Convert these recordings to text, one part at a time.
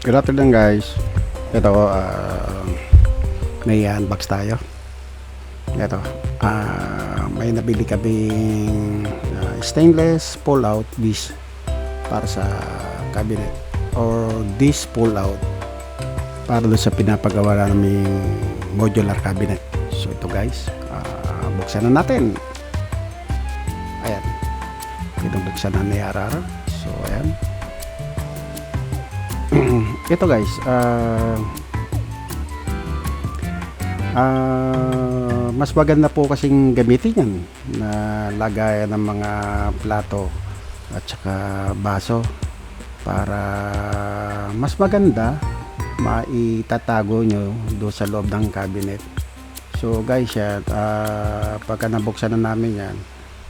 Good afternoon guys. Ito, uh, may unbox tayo. Ito, ah, may nabili kaming ah, stainless pull out dish para sa cabinet or dish pull out para doon sa pinapagawa naming modular cabinet. So ito guys, ah, buksan na natin. Ayan. Pinubuksan na ni Arara. So ayan. ito guys ah ah, mas maganda po kasing gamitin yan na lagayan ng mga plato at saka baso para mas maganda maitatago nyo doon sa loob ng cabinet. So guys yan ah, pagka nabuksan na namin yan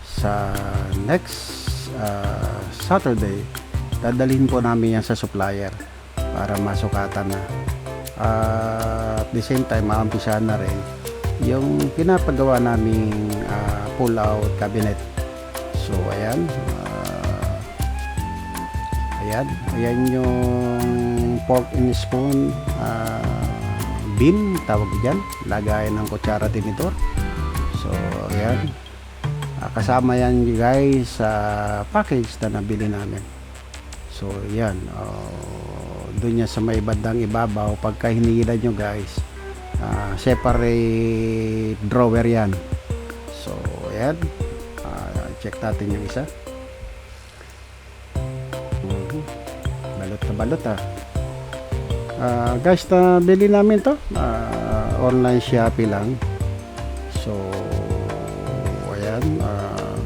sa next ah, Saturday dadalhin po namin yan sa supplier para masukatan na. Ah, at the same time maampisahan na rin yung pinapagawa naming ah, pull out cabinet. So ayan ah, ayan ayan yung pork and spoon ah, bin tawag dyan lagayan ng kutsara tinitor so ayan kasama yan guys sa package na nabili namin. So, yan. Uh, doon yan sa may bandang ibabaw. Pagka hinihilan nyo guys, ah, separate drawer yan. So, yan. Ah, check natin yung isa. Mhm. Balot na balot ah. Ah, guys, na bili namin to. Ah, online Shopee lang. So, ayan. Ah,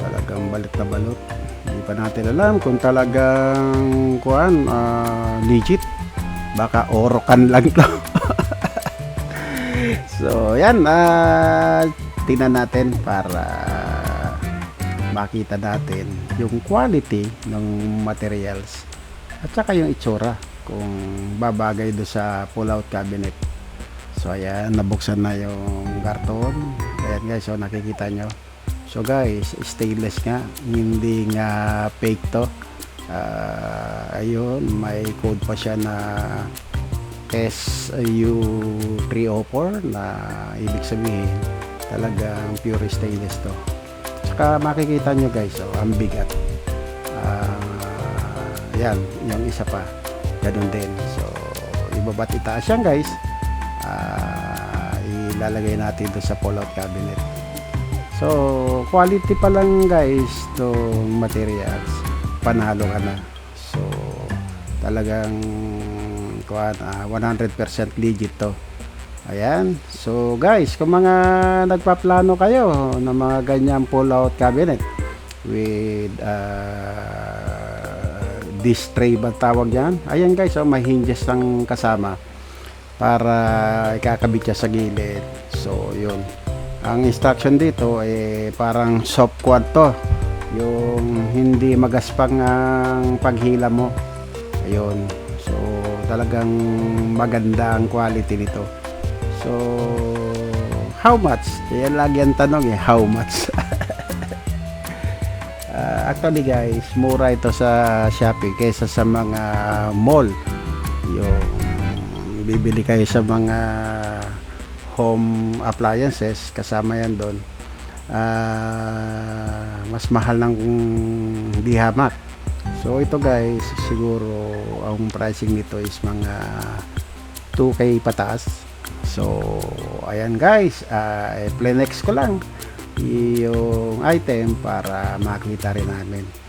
talagang balot na balot hindi pa natin alam kung talagang kuan ah, legit. Baka orokan lang to. So yan uh, tingnan natin para makita natin yung quality ng materials at saka yung itsura kung babagay do sa pull out cabinet. So ayan nabuksan na yung karton. Ayan guys so nakikita nyo So guys, stainless nga, hindi nga fake to. Ah, ayun, may code pa siya na SU304 na ibig sabihin talagang pure stainless to. Saka makikita nyo guys, oh, ang bigat. Ah, yan, yung isa pa. Ganun din. So, ibabat itaas yan guys. Ah, ilalagay natin doon sa pull-out cabinet. So, quality pa lang guys tong materials. Panalo ka na. So, talagang kuan, ah, 100% legit to. Ayan. So, guys, kung mga nagpaplano kayo ng mga ganyang pull-out cabinet with uh, this tray ba tawag yan? Ayan guys, oh, may hinges lang kasama para ikakabit siya sa gilid. So, yun ang instruction dito ay parang soft quad to. Yung hindi magaspang ang paghila mo. Ayun. So talagang maganda ang quality nito. So how much? Kaya lagi ang tanong eh how much? Uh, actually guys mura ito sa Shopee kaysa sa mga mall. Yung bibili kayo sa mga home appliances kasama yan doon. Ah, mas mahal ng di hamak. So ito guys siguro ang pricing nito is mga 2k pataas. So ayan guys uh, plenex ko lang yung item para makita rin namin